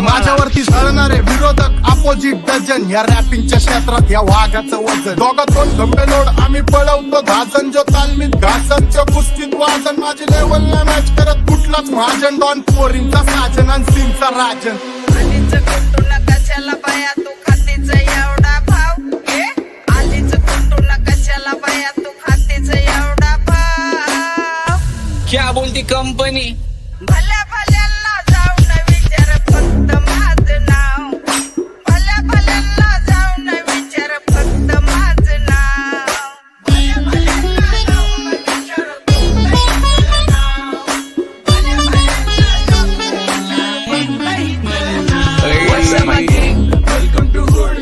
माझ्यावरती सरणारे विरोधक opposite dozen या रॅपिंगच्या क्षेत्रात या वाघाचं वजन. दोघात दोन गंभे लोड आम्ही पळवतो धाजन जो तालमीत घासनच्या कुस्तीत वाजन. माझी लेवल नाही मॅच करत कुठलाच महाजन. डॉन पोरिंगचा साजन आणि सिंगचा राजन. क्या बोलती कंपनी भल्या भल्यांना जाऊन विचार फक्त माझ नाव. भल्या भल्यांना जाऊन विचार फक्त माझ नाव. Welcome to good